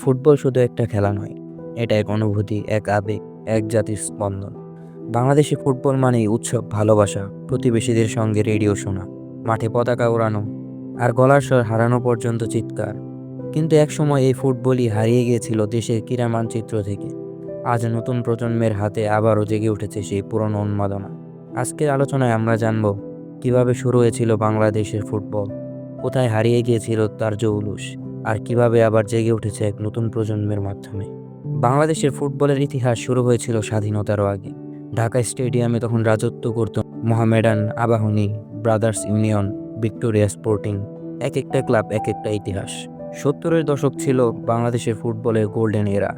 Football শুধু একটা খেলা নয়, এটা এক অনুভূতি, এক আবেগ, এক জাতির স্পন্দন। বাংলাদেশে ফুটবল মানেই উৎসব, ভালোবাসা, প্রতিবেশীদের সঙ্গে রেডিও শোনা, মাঠে পতাকা ওড়ানো, আর গলার স্বর হারানো পর্যন্ত চিৎকার। কিন্তু একসময় এই ফুটবলই হারিয়ে গিয়েছিল দেশের ক্রীড়া মানচিত্র থেকে। আজ নতুন প্রজন্মের হাতে আবারও জেগে উঠেছে সেই পুরনো উন্মাদনা। আজকের আলোচনায় আমরা জানব, কীভাবে শুরু হয়েছিল বাংলাদেশের ফুটবল? কোথায় হারিয়ে গিয়েছিল তার জৌলুস? আর কীভাবে আবার জেগে উঠেছে এক নতুন প্রজন্মের মাধ্যমে। বাংলাদেশের ফুটবলের ইতিহাস শুরু হয়েছিল স্বাধীনতারও আগে। ঢাকা স্টেডিয়ামে তখন রাজত্ব করত Mohammedan Abahani, brothers union, Victoria sporting এক একটা ক্লাব এক একটা ইতিহাস। সত্তরের দশক ছিল বাংলাদেশের ফুটবলের গোল্ডেন এরা।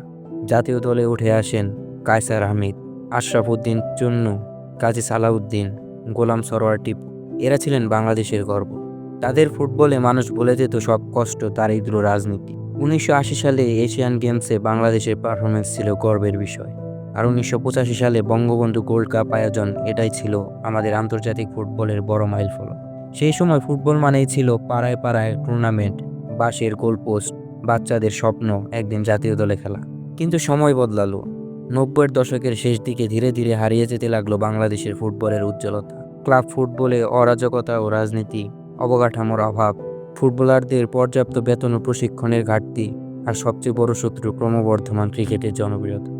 জাতীয় দলে উঠে আসেন কায়সার আহমেদ, আশরাফ উদ্দিন চুন্নু, কাজী সালাউদ্দিন, গোলাম সরোয়ার টিপু। এরা ছিলেন বাংলাদেশের গর্ব। তাদের ফুটবলে মানুষ বলে যেত সব কষ্ট দারিদ্র রাজনীতি। উনিশশো আশি সালে এশিয়ান গেমসে বাংলাদেশের পারফরমেন্স ছিল গর্বের বিষয়। আর উনিশশো পঁচাশি সালে বঙ্গবন্ধু গোল্ড কাপ আয়োজন, এটাই ছিল আমাদের আন্তর্জাতিক ফুটবলের বড় মাইলফলক। সেই সময় ফুটবল মানেই ছিল পাড়ায় পাড়ায় টুর্নামেন্ট বাঁশের গোলপোস্ট বাচ্চাদের স্বপ্ন, একদিন জাতীয় দলে খেলা। কিন্তু সময় বদলালো। নব্বইয়ের দশকের শেষ দিকে ধীরে ধীরে হারিয়ে যেতে লাগল বাংলাদেশের ফুটবলের উজ্জ্বলতা। ক্লাব ফুটবলে অরাজকতা ও রাজনীতি অবকাঠামোর অভাব, ফুটবলারদের পর্যাপ্ত বেতন ও প্রশিক্ষণের ঘাটতি, আর সবচেয়ে বড় শত্রু ক্রমবর্ধমান ক্রিকেটের জনপ্রিয়তা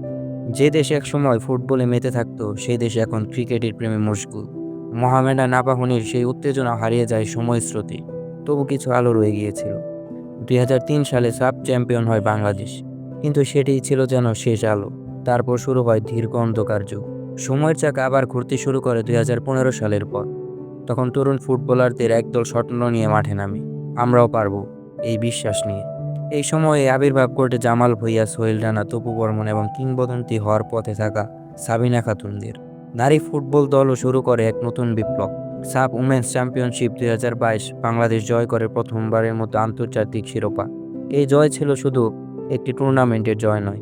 যে দেশ একসময় ফুটবলে মেতে থাকতো, সেই দেশ এখন ক্রিকেটের প্রেমে মশগুল। মহামেডা আবাহনীর সেই উত্তেজনা হারিয়ে যায় সময় স্রোতে, তবু কিছু আলো রয়ে গিয়েছিল। দুই হাজার তিন সালে সাব চ্যাম্পিয়ন হয় বাংলাদেশ, কিন্তু সেটিই ছিল যেন শেষ আলো। তারপর শুরু হয় দীর্ঘ অন্ধকার যুগ। সময়ের চাকা আবার ঘুরতে শুরু করে দুই হাজার পনেরো সালের পর। তখন তরুণ ফুটবলারদের একদল স্বপ্ন নিয়ে মাঠে নামে। আমরাও পারব এই বিশ্বাস নিয়ে। এই সময়ে আবির্ভাব ঘটে জামাল ভুইয়া, সোহেল রানা, তপু বর্মন এবং কিংবদন্তি হওয়ার পথে থাকা সাবিনা খাতুনদের। নারী ফুটবল দলও শুরু করে এক নতুন বিপ্লব। সাব উমেন্স চ্যাম্পিয়নশিপ দুই হাজার বাইশ বাংলাদেশ জয় করে প্রথমবারের মতো আন্তর্জাতিক শিরোপা। এই জয় ছিল শুধু একটি টুর্নামেন্টের জয় নয়,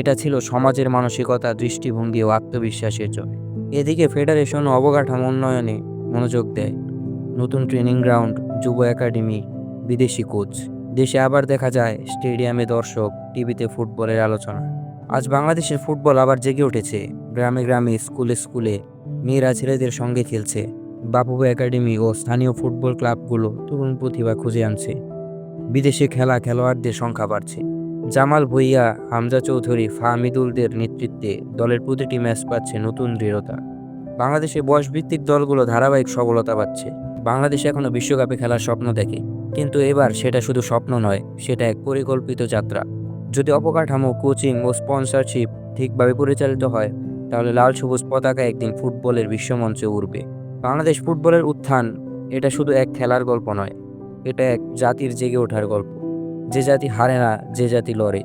এটা ছিল সমাজের মানসিকতা, দৃষ্টিভঙ্গি ও আত্মবিশ্বাসের জয়। এদিকে ফেডারেশন অবকাঠামো উন্নয়নে মনোযোগ দেয়। নতুন ট্রেনিং গ্রাউন্ড, যুব একাডেমি, বিদেশি কোচ। দেশে আবার দেখা যায় স্টেডিয়ামে দর্শক, টিভিতে ফুটবলের আলোচনা। আজ বাংলাদেশের ফুটবল আবার জেগে উঠেছে। গ্রামে গ্রামে, স্কুলে স্কুলে মেয়েরা ছেলেদের সঙ্গে খেলছে। বাপুবু একাডেমি ও স্থানীয় ফুটবল ক্লাবগুলো তরুণ প্রতিভা খুঁজে আনছে। বিদেশে খেলা খেলোয়াড়দের সংখ্যা বাড়ছে। জামাল ভুইয়া, হামজা চৌধুরী, ফাহমিদুলদের নেতৃত্বে দলের প্রতিটি ম্যাচ পাচ্ছে নতুন দৃঢ়তা। বাংলাদেশে বয়সভিত্তিক দলগুলো ধারাবাহিক সফলতা পাচ্ছে। বাংলাদেশ এখনও বিশ্বকাপে খেলার স্বপ্ন দেখে। কিন্তু এবার সেটা শুধু স্বপ্ন নয়, সেটা এক পরিকল্পিত যাত্রা। যদি অবকাঠামো কোচিং ও স্পন্সরশিপ ঠিকভাবে পরিচালিত হয়, তাহলে লাল সবুজ পতাকা একদিন ফুটবলের বিশ্বমঞ্চে উঠবে বাংলাদেশ ফুটবলের উত্থান, এটা শুধু এক খেলার গল্প নয়, এটা এক জাতির জেগে ওঠার গল্প। যে জাতি হারে না, যে জাতি লড়ে।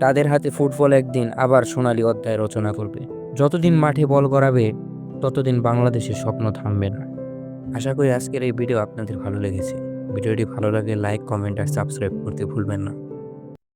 তাদের হাতে ফুটবল একদিন আবার সোনালি অধ্যায় রচনা করবে। যতদিন মাঠে বল করাবে ততদিন বাংলাদেশের স্বপ্ন থামবে না। আশা করি আজকের এই ভিডিও আপনাদের ভালো লেগেছে। ভিডিওটি ভালো লাগে লাইক কমেন্ট আর সাবস্ক্রাইব করতে ভুলবেন না।